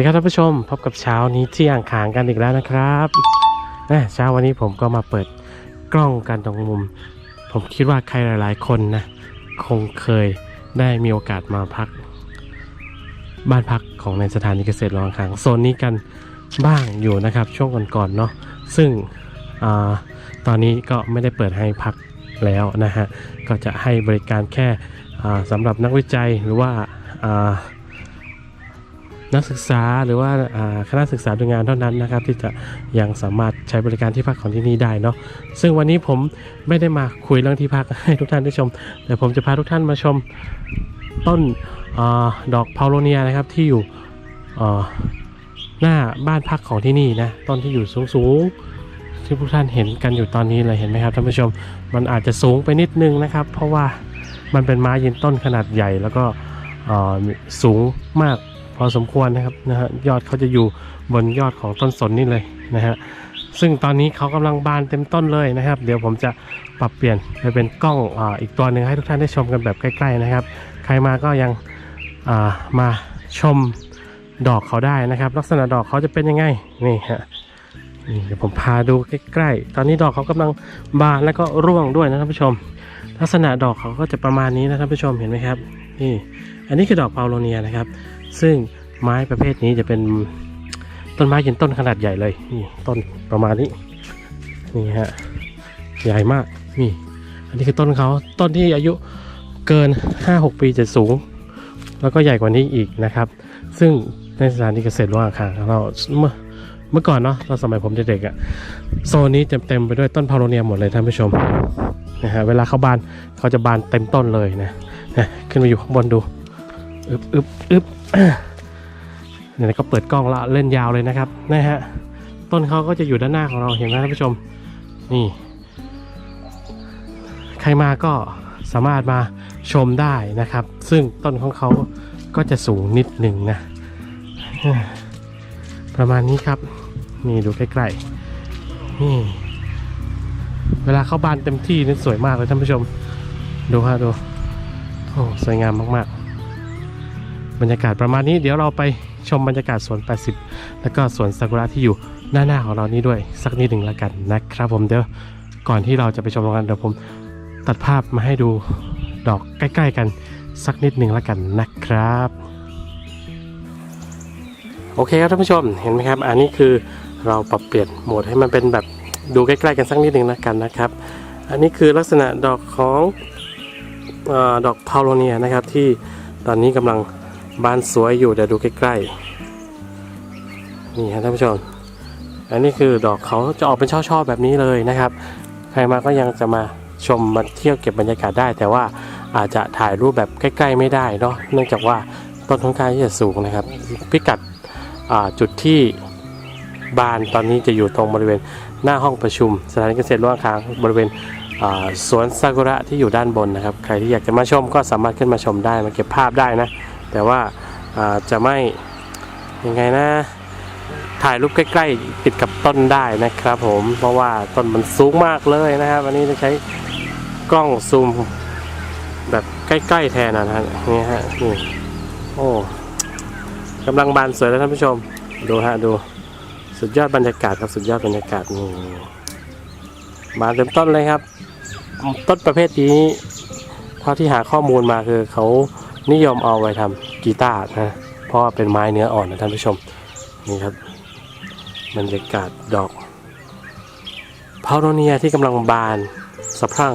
วัสดีครับท่านผู้ชมพบกับเช้านี้ที่อ่างขางกันอีกแล้วนะครับแหม่เช้าวันนี้ผมก็มาเปิดกล้องกันตรงมุม ผมคิดว่าใครหลาย ๆ คนนะคงเคยได้มีโอกาสมาพัก บ้านพักของในสถานีเกษตรรองขางโซนนี้กันบ้างอยู่นะครับ ช่วงก่อนๆเนาะซึ่งอตอนนี้ก็ไม่ได้เปิดให้พักแล้วนะฮะก็จะให้บริการแค่สำหรับนักวิจัยหรือว่าอ่า นักศึกษาหรือว่าคณะศึกษาดูงานเท่านั้นนะครับที่จะยังสามารถใช้บริการที่พักของที่นี่ได้เนาะซึ่งวันนี้ผมไม่ได้มาคุยเรื่องที่พักให้ทุกท่านได้ชม แต่ผมจะพาทุกท่านมาชมต้นอดอกพาวโลเนียนะครับที่อยู่หน้าบ้านพักของที่นี่นะต้นที่อยู่สูงๆที่พวกท่านเห็นกันอยู่ตอนนี้เลยเห็นไหมครับท่านผู้ชม มันอาจจะสูงไปนิดนึงนะครับ เพราะว่ามันเป็นไม้ยืนต้นขนาดใหญ่แล้วก็สูงมาก อสมควรนะครับนะฮะยอดเขาจะอยู่บนยอดของต้นสนนี่เลยนะฮะซึ่งตอนนี้เขากำลังบานเต็มต้นเลยนะครับ เดี๋ยวผมจะปรับเปลี่ยนไปเป็นกล้องอาอีกตัวหนึ่งให้ทุกท่านได้ชมกันแบบใกล้ๆนะครับ ใครมาก็ยังอ่ามาชมดอกเขาได้นะครับ ลักษณะดอกเขาจะเป็นยังไงนี่ฮะนี่เดี๋ยวผมพาดูใกล้ๆ ตอนนี้ดอกเขากำลังบานแล้วก็ร่วงด้วยนะท่านผู้ชม ลักษณะดอกเขาก็จะประมาณนี้นะท่านผู้ชมเห็นไหมครับนี่อันนี้คือดอกเปาโลเนียนะครับ ซึ่งไม้ประเภทนี้จะเป็นต้นไม้ยืนต้นขนาดใหญ่เลยนี่ต้นประมาณนี้นี่ฮะใหญ่มากนี่อันนี้คือต้นเขาต้นที่อายุเกิน 5-6 ปีจะสูง แล้วก็ใหญ่กว่านี้อีกนะครับ ซึ่งในสถานีเกษตรว่าคางของเราเมื่อเมื่อก่อนเนาะตอนสมัยผมเด็กๆอะ่ะโซนนี้เต็มๆไปด้วยต้นพาโลเนียหมดเลยท่านผู้ชมนะฮะเวลาเขาบานเขาจะบานเต็มต้นเลยนะนะขึ้นมาอยู่ข้างบนดูอึบอึบอึบ เนี่ยก็เปิดกล้องละเล่นยาวเลยนะครับนะฮะต้นเขาก็จะอยู่ด้านหน้าของเราเห็นไหมท่านผู้ชม นี่ ใครมาก็สามารถมาชมได้นะครับ ซึ่งต้นของเขาก็จะสูงนิดหนึ่งนะ ประมาณนี้ครับ นี่ดูใกล้ๆนี่เวลาเขาบานเต็มที่นี่สวยมากเลยท่านผู้ชม ดูฮะดูโอ้สวยงามมาก บรรยากาศประมาณนี้เดี๋ยวเราไปชมบรรยากาศสวน 80 แล้วก็สวนซากุระที่อยู่หน้าหน้าของเรานี่ด้วยสักนิดหนึ่งแล้วกันนะครับผมเดี๋ยวก่อนที่เราจะไปชมกันเดี๋ยวผมตัดภาพมาให้ดูดอกใกล้ ๆ กันสักนิดหนึ่งแล้วกันนะครับ โอเคครับท่านผู้ชมเห็นไหมครับ อันนี้คือเราปรับเปลี่ยนโหมดให้มันเป็นแบบดูใกล้ ๆ กันสักนิดหนึ่งแล้วกันนะครับ อันนี้คือลักษณะดอกของอดอกพาวโลเนียนะครับที่ตอนนี้กำลัง บานสวยอยู่เดี๋ยวดูใกล้ๆนี่ครับท่านผู้ชม อันนี้คือดอกเขาจะออกเป็นช่อๆแบบนี้เลยนะครับ ใครมาก็ยังจะมาชมมาเที่ยวเก็บบรรยากาศได้ แต่ว่าอาจจะถ่ายรูปแบบใกล้ ๆ ไม่ได้เนาะเนื่องจากว่าต้นค่อนข้างที่จะสูงนะครับ พิกัดจุดที่บานตอนนี้จะอยู่ตรงบริเวณหน้าห้องประชุม สถานีเกษตรร่วงค้างบริเวณสวนซากุระที่อยู่ด้านบนนะครับ ใครที่อยากจะมาชมก็สามารถขึ้นมาชมได้มาเก็บภาพได้นะ แต่ว่าจะไม่ยังไงนะ ถ่ายรูปใกล้ๆ ติดกับต้นได้นะครับผมเพราะว่าต้นมันสูงมากเลยนะครับวันนี้จะใช้กล้องซูมแบบใกล้ๆแทนนะฮะนี่ฮะนี่โอ้กำลังบานสวยแล้วท่านผู้ชม ดูฮะดูสุดยอดบรรยากาศครับสุดยอดบรรยากาศนี่มาเต็มต้นเลยครับ ต้นประเภทนี้เท่าที่หาข้อมูลมาคือเขา นิยมเอาไว้ทำกีตาร์นะเพราะเป็นไม้เนื้ออ่อนนะท่านผู้ชมนี่ครับบรรยากาศดอกพาวโรเนียที่กำลังบานสะพรั่ง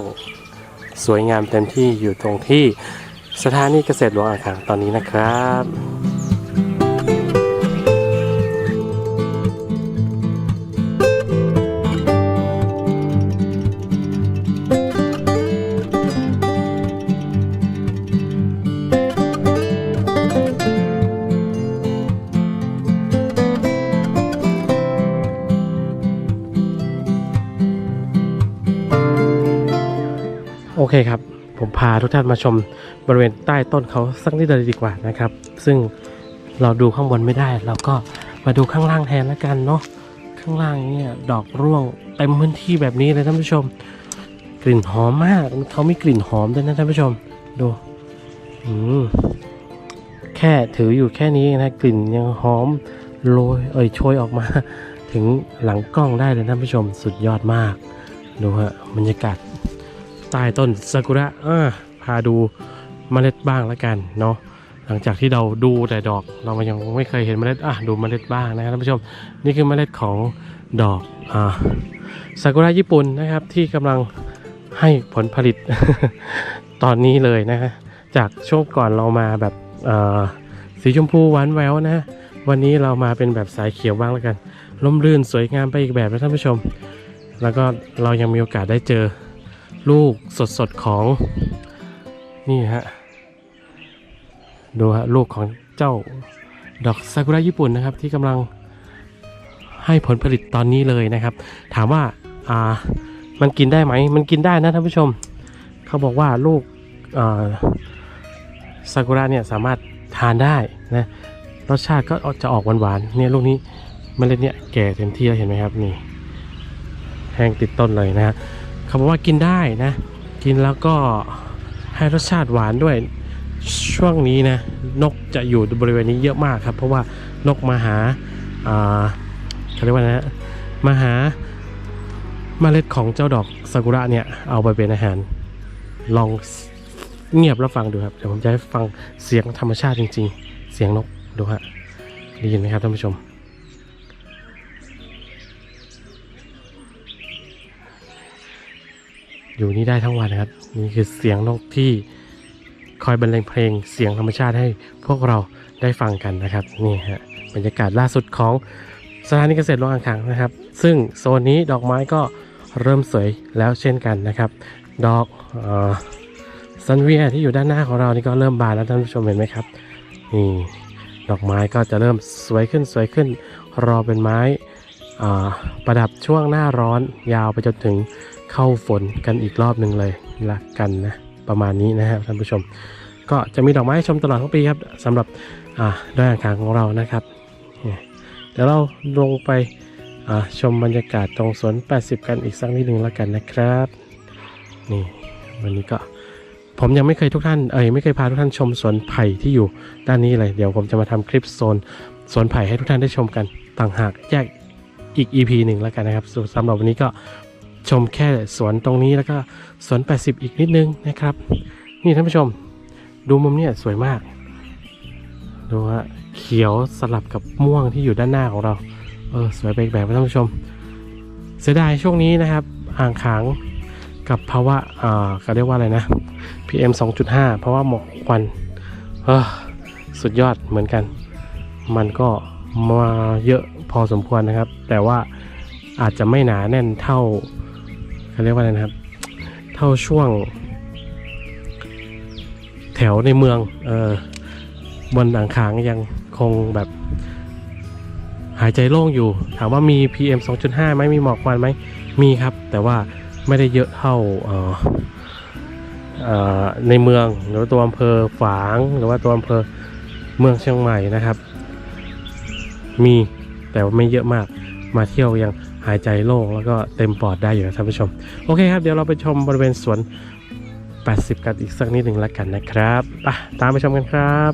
สวยงามเต็มที่อยู่ตรงที่สถานีเกษตรหลวงอ่างขางตอนนี้นะครับ อเคครับ ผมพาทุกท่านมาชมบริเวณใต้ต้นเขาสักนิดเลยดีกว่านะครับ ซึ่งเราดูข้างบนไม่ได้ เราก็มาดูข้างล่างแทนแล้วกันเนาะข้างล่างเนี่ยดอกร่วงเต็มพื้นที่แบบนี้เลยท่านผู้ชม กลิ่นหอมมากเขามีกลิ่นหอมด้วยนะท่านผู้ชมดูอืมแค่ค่ถืออยู่แค่นี้นะกลิ่นยังหอมโรยเอ่ยโชยออกมา ถึงหลังกล้องได้เลยท่านผู้ชมสุดยอดมากดูฮะบรรยากาศ ใต้ต้นซากุระอ่าพาดูเมล็ดบ้างแล้วกันเนาะหลังจากที่เราดูแต่ดอกเรายังไม่เคยเห็นเมล็ดอะดูเมล็ดบ้างนะครับท่านผู้ชมนี่คือเมล็ดของดอกอ่าซากุระญี่ปุ่นนะครับที่กำลังให้ผลผลิตตอนนี้เลยนะฮะจากช่วงก่อนเรามาแบบสีชมพูหวานแววนะวันนี้เรามาเป็นแบบสายเขียวบ้างแล้วกันร่มรื่นสวยงามไปอีกแบบนะท่านผู้ชม แล้วก็เรายังมีโอกาสได้เจอ ลูกสดๆของ นี่ฮะ ดูฮะ ลูกของเจ้าดอกซากุระญี่ปุ่นนะครับ ที่กำลังให้ผลผลิตตอนนี้เลยนะครับ ถามว่าอ่ามันกินได้ไหม มันกินได้นะท่านผู้ชม เขาบอกว่าลูกอ่าซากุระเนี่ยสามารถทานได้นะ รสชาติก็จะออกหวานๆ เนี่ยลูกนี้เมล็ดเนี่ยแก่เต็มที่แล้วเห็นไหมครับนี่ แห้งติดต้นเลยนะฮะ เขาบอกว่ากินได้นะ กินแล้วก็ให้รสชาติหวานด้วยช่วงนี้นะนกจะอยู่บริเวณนี้เยอะมากครับ เพราะว่านกมาหาเขาเรียกว่านะฮะมาหาเมล็ดของเจ้าดอกซากุระเนี่ยเอาไปเป็นอาหาร ลองเงียบแล้วฟังดูครับ เดี๋ยวผมจะให้ฟังเสียงธรรมชาติจริง ๆ เสียงนกดูฮะได้ยินไหมครับท่านผู้ชม อยู่นี่ได้ทั้งวันนะครับ นี่คือเสียงนกที่คอยบรรเลงเพลงเสียงธรรมชาติให้พวกเราได้ฟังกันนะครับนี่ฮะบรรยากาศล่าสุดของสถานีเกษตรโลกอ่างขางนะครับ ซึ่งโซนนี้ดอกไม้ก็เริ่มสวยแล้วเช่นกันนะครับ ดอกซันเวียที่อยู่ด้านหน้าของเรานี่ก็เริ่มบานแล้วท่านผู้ชมเห็นไหมครับนี่ดอกไม้ก็จะเริ่มสวยขึ้นสวยขึ้นรอเป็นไม้ประดับช่วงหน้าร้อนยาวไปจนถึง เข้าฝนกันอีกรอบหนึ่งเลยละกันนะประมาณนี้นะครับท่านผู้ชม ก็จะมีดอกไม้ให้ชมตลอดทั้งปีครับสำหรับดอยอ่างขางของเรานะครับเดี๋ยวเราลงไปชมบรรยากาศตรงสวน 80 กันอีกสักนิดหนึ่งแล้วกันนะครับนี่วันนี้ก็ผมยังไม่เคยทุกท่านเอ้ยไม่เคยพาทุกท่านชมสวนไผ่ที่อยู่ด้านนี้เลยเดี๋ยวผมจะมาทำคลิปโซนสวนไผ่ให้ทุกท่านได้ชมกันต่างหากแยกอีก EP หนึ่งแล้วกันนะครับส่วนสำหรับวันนี้ก็ ชมแค่สวนตรงนี้แล้วก็สวน 80 อีกนิดนึงนะครับ นี่ท่านผู้ชม ดูมุมเนี่ยสวยมาก ดูฮะเขียวสลับกับม่วงที่อยู่ด้านหน้าของเรา เออสวยไปอีกแบบท่านผู้ชม เสียดายช่วงนี้นะครับ อ่างขางกับภาวะอ่าเขาเรียกว่าอะไรนะ PM 2.5 เพราะว่าหมอกควันเออสุดยอดเหมือนกัน มันก็มาเยอะพอสมควรนะครับ แต่ว่าอาจจะไม่หนาแน่นเท่า เขาเรียกว่าอะไรนะครับ เท่าช่วง แถวในเมืองเออบนอ่างขางยังคงแบบหายใจโล่งอยู่ ถามว่ามี PM 2.5ไหมมีหมอกควันไหมมีครับ แต่ว่าไม่ได้เยอะเท่าเออเออในเมืองหรือตัวอำเภอฝางหรือว่าตัวอำเภอเมืองเชียงใหม่นะครับ มีแต่ว่าไม่เยอะมากมาเที่ยวยัง หายใจโล่งแล้วก็เต็มปอดได้อยู่นะท่านผู้ชม โอเคครับเดี๋ยวเราไปชมบริเวณสวน 80 กันอีกสักนิดหนึ่งแล้วกันนะครับอะตามไปชมกันครับ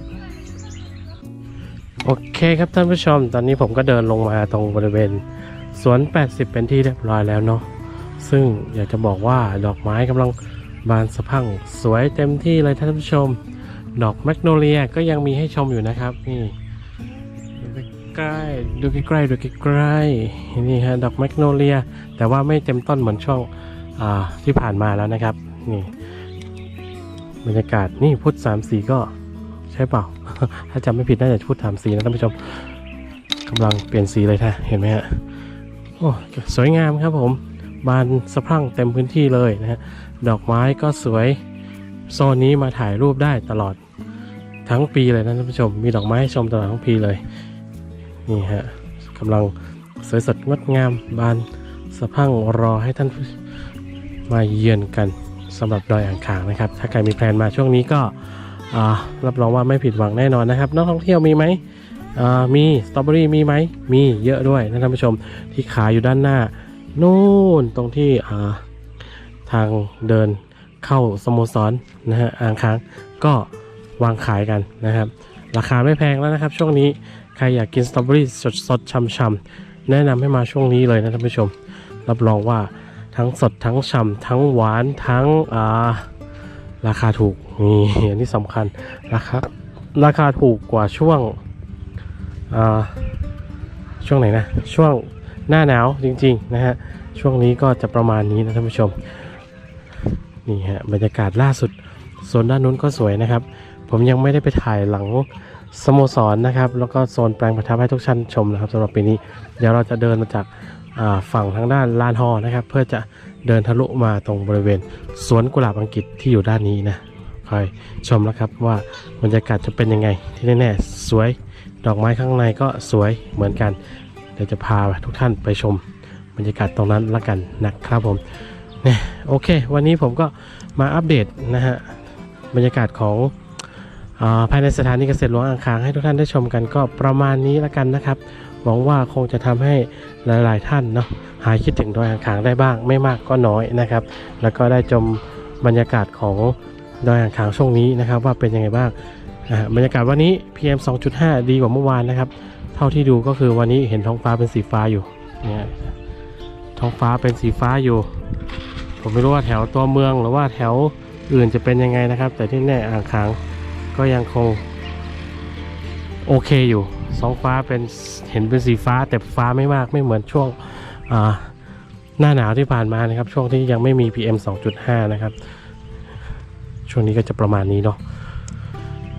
โอเคครับท่านผู้ชม ตอนนี้ผมก็เดินลงมาตรงบริเวณสวน 80 เป็นที่เรียบร้อยแล้วเนาะซึ่งอยากจะบอกว่าดอกไม้กำลังบานสะพั่งสวยเต็มที่เลยท่านผู้ชม ดอกแมกโนเลียก็ยังมีให้ชมอยู่นะครับนี่ กล้ๆดูใกล้ๆดูใกล้ๆนี่ฮะดอกแมกโนเลีย แต่ว่าไม่เต็มต้นเหมือนช่วงอที่ผ่านมาแล้วนะครับ นี่บรรยากาศนี่พุทธสามสีก็ใช่เปล่า ถ้าจำไม่ผิดน่าจะพุทธสามสีนะท่านผู้ชมกำลังเปลี่ยนสีเลยท่ะเห็นไหมฮะโอ้สวยงามครับผมบานสะพรั่งเต็มพื้นที่เลยนะฮะดอกไม้ก็สวยโซนนี้มาถ่ายรูปได้ตลอดทั้งปีเลยนะท่านผู้ชม มีดอกไม้ให้ชมตลอดทั้งปีเลย นี่ฮะกำลังสวยสดงดงามบานสะพั่งรอให้ท่านมาเยือนกันสำหรับดอยอ่างขางนะครับ ถ้าใครมีแพลนมาช่วงนี้ก็รับรองว่าไม่ผิดหวังแน่นอนนะครับนักท่องเที่ยวมีไหมมีสตรอเบอรี่มีไหมมีเยอะด้วยนะท่านผู้ชมที่ขายอยู่ด้านหน้านู่นตรงที่ทางเดินเข้าสโมสรนะฮะอ่างขางก็วางขายกันนะครับ ราคาไม่แพงแล้วนะครับ ช่วงนี้ ครอยากกินสตรอเบอรี่สดๆช่ำๆแนะนำให้มาช่วงนี้เลยนะท่านผู้ชม รับรองว่าทั้งสดทั้งฉ่ำทั้งหวานทั้งอ่าราคาถูกนี่อันนี้สำคัญราคาราคาถูกกว่าช่วงอ่าช่วงไหนนะช่วงหน้าหนาวจริงๆนะฮะช่วงนี้ก็จะประมาณนี้นะท่านผู้ชมนี่ฮะบรรยากาศล่าสุดโซนด้านนู้นก็สวยนะครับ ผมยังไม่ได้ไปถ่ายหลัง สโมสรนะครับ แล้วก็โซนแปลงประทับให้ทุกท่านชมนะครับสำหรับปีนี้ เดี๋ยวเราจะเดินมาจากฝั่งทางด้านลานฮอนะครับ เพื่อจะเดินทะลุมาตรงบริเวณสวนกุหลาบอังกฤษที่อยู่ด้านนี้นะคอยชมนะครับว่าบรรยากาศจะเป็นยังไง ที่แน่ๆสวยดอกไม้ข้างในก็สวยเหมือนกัน เดี๋ยวจะพาทุกท่านไปชมบรรยากาศตรงนั้นละกันนะครับผมเนี่ยโอเค วันนี้ผมก็มาอัปเดตนะฮะบรรยากาศของ ภายในสถานีเกษตรหลวงอ่างขางให้ทุกท่านได้ชมกันก็ประมาณนี้ล้วกันนะครับ หวังว่าคงจะทำให้หลาย ๆ ท่านเนาะหายคิดถึงดอยอ่างขางได้บ้าง ไม่มากก็น้อยนะครับ แล้วก็ได้ชมบรรยากาศของดอยอ่างขางช่วงนี้นะครับ ว่าเป็นยังไงบ้างอ่าบรรยากาศวันนี้ PM 2.5 ดีกว่าเมื่อวานนะครับ เท่าที่ดูก็คือวันนี้เห็นท้องฟ้าเป็นสีฟ้าอยู่เนี่ยท้องฟ้าเป็นสีฟ้าอยู่ ผมไม่รู้ว่าแถวตัวเมืองหรือว่าแถวอื่นจะเป็นยังไงนะครับ แต่ที่แน่อ่างขาง ก็ยังคงโอเคอยู่สองฟ้าเป็นเห็นเป็นสีฟ้าแต่ฟ้าไม่มากไม่เหมือนช่วงหน้าหนาวที่ผ่านมานะครับ ช่วงที่ยังไม่มี PM 2.5 นะครับ ช่วงนี้ก็จะประมาณนี้เนาะ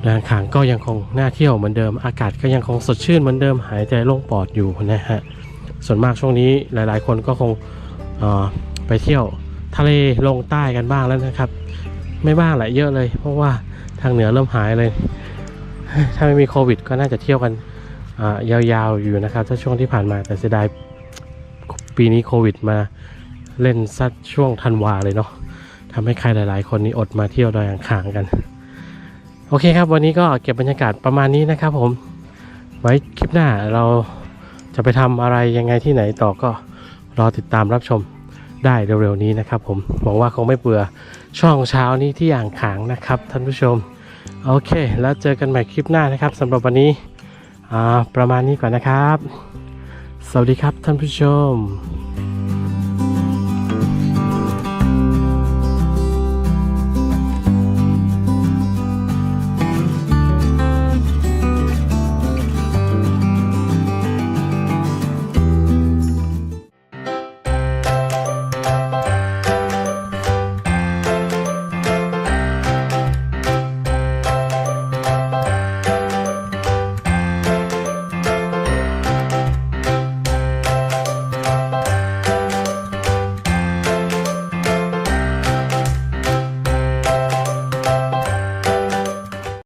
แรงขางก็ยังคงน่าเที่ยวเหมือนเดิม อากาศก็ยังคงสดชื่นเหมือนเดิมหายใจโล่งปอดอยู่นะฮะส่วนมากช่วงนี้หลาย ๆ คนก็คงไปเที่ยวทะเลลงใต้กันบ้างแล้วนะครับ ไม่บ้างแหละเยอะเลย เพราะว่าทางเหนือเริ่มหายเลย ถ้าไม่มีโควิด ก็น่าจะเที่ยวกันยาวๆอยู่นะครับ ถ้าช่วงที่ผ่านมาแต่เสียดายปีนี้โควิดมาเล่นซัดช่วงธันวาเลยเนาะทำให้ใครหลาย ๆ คนนี้อดมาเที่ยวดอยอ่างขางกัน โอเคครับ วันนี้ก็เก็บบรรยากาศประมาณนี้นะครับผมไว้คลิปหน้าเราจะไปทำอะไรยังไงที่ไหนต่อก็รอติดตามรับชม ได้เร็วๆนี้นะครับ ผมหวังว่าคงไม่เบื่อช่องเช้านี้ที่อ่างขางนะครับ ท่านผู้ชม โอเค แล้วเจอกันใหม่คลิปหน้านะครับสำหรับวันนี้ประมาณนี้ก่อนนะครับ สวัสดีครับท่านผู้ชม